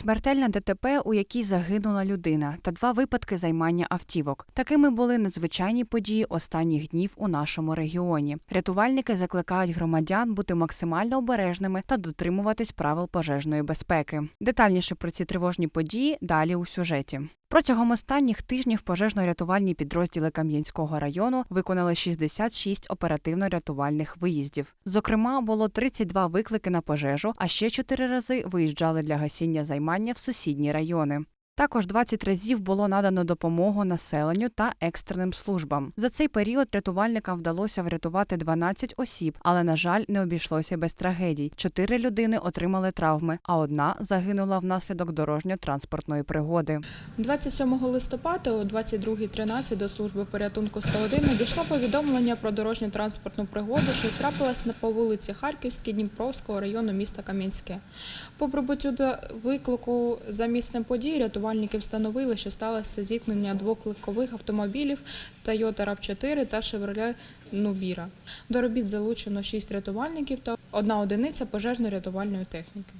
Смертельна ДТП, у якій загинула людина, та два випадки займання автівок. Такими були надзвичайні події останніх днів у нашому регіоні. Рятувальники закликають громадян бути максимально обережними та дотримуватись правил пожежної безпеки. Детальніше про ці тривожні події далі у сюжеті. Протягом останніх тижнів пожежно-рятувальні підрозділи Кам'янського району виконали 66 оперативно-рятувальних виїздів. Зокрема, було 32 виклики на пожежу, а ще чотири рази виїжджали для гасіння займання в сусідні райони. Також 20 разів було надано допомогу населенню та екстреним службам. За цей період рятувальникам вдалося врятувати 12 осіб, але на жаль, не обійшлося без трагедій. Чотири людини отримали травми, а одна загинула внаслідок дорожньо-транспортної пригоди. 27 листопада о 22.13 до служби порятунку 101 надійшло повідомлення про дорожньо-транспортну пригоду, що трапилась на по вулиці Харківській Дніпровського району міста Кам'янське. По прибуттю до виклику за місцем події рятувальники встановили, що сталося зіткнення двох легкових автомобілів Toyota RAV4 та Chevrolet Nubira. До робіт залучено шість рятувальників та одна одиниця пожежно-рятувальної техніки.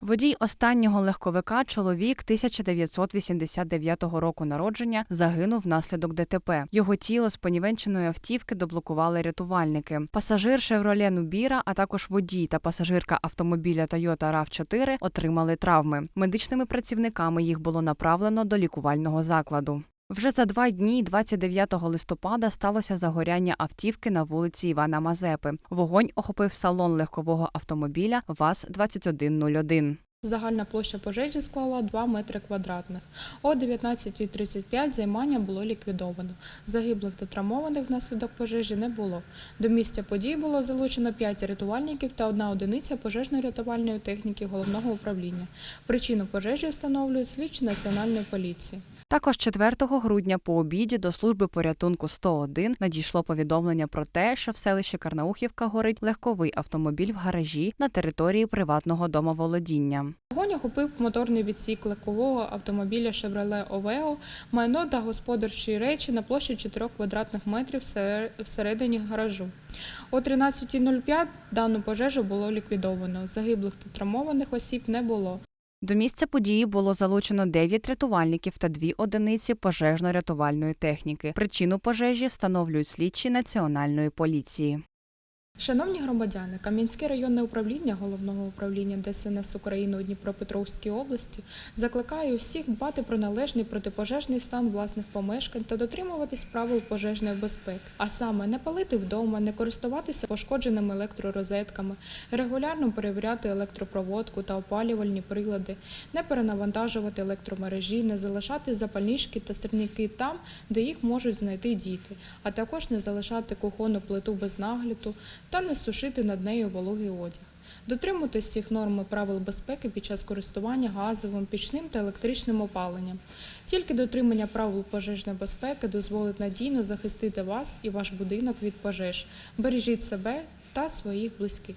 Водій останнього легковика, чоловік 1989 року народження, загинув внаслідок ДТП. Його тіло з понівеченої автівки доблокували рятувальники. Пасажир Chevrolet Nubira, а також водій та пасажирка автомобіля Toyota RAV4 отримали травми. Медичними працівниками їх було направлено до лікувального закладу. Вже за два дні, 29 листопада, сталося загоряння автівки на вулиці Івана Мазепи. Вогонь охопив салон легкового автомобіля ВАЗ-2101. Загальна площа пожежі склала 2 метри квадратних. О 19.35 займання було ліквідовано. Загиблих та травмованих внаслідок пожежі не було. До місця подій було залучено 5 рятувальників та одна одиниця пожежно-рятувальної техніки головного управління. Причину пожежі встановлюють слідчі національної поліції. Також 4 грудня по обіді до служби порятунку 101 надійшло повідомлення про те, що в селищі Карнаухівка горить легковий автомобіль в гаражі на території приватного домоволодіння. Вогонь охопив моторний відсік легкового автомобіля Chevrolet Oveo, майно та господарчі речі на площі 4 квадратних метрів всередині гаражу. О 13.05 дану пожежу було ліквідовано. Загиблих та травмованих осіб не було. До місця події було залучено 9 рятувальників та 2 одиниці пожежно-рятувальної техніки. Причину пожежі встановлюють слідчі національної поліції. Шановні громадяни, Кам'янське районне управління головного управління ДСНС України у Дніпропетровській області закликає усіх дбати про належний протипожежний стан власних помешкань та дотримуватись правил пожежної безпеки, а саме не палити вдома, не користуватися пошкодженими електророзетками, регулярно перевіряти електропроводку та опалювальні прилади, не перенавантажувати електромережі, не залишати запальнички та сирники там, де їх можуть знайти діти, а також не залишати кухонну плиту без нагляду та не сушити над нею вологий одяг. Дотримуйтесь цих норм і правил безпеки під час користування газовим, пічним та електричним опаленням. Тільки дотримання правил пожежної безпеки дозволить надійно захистити вас і ваш будинок від пожеж. Бережіть себе та своїх близьких.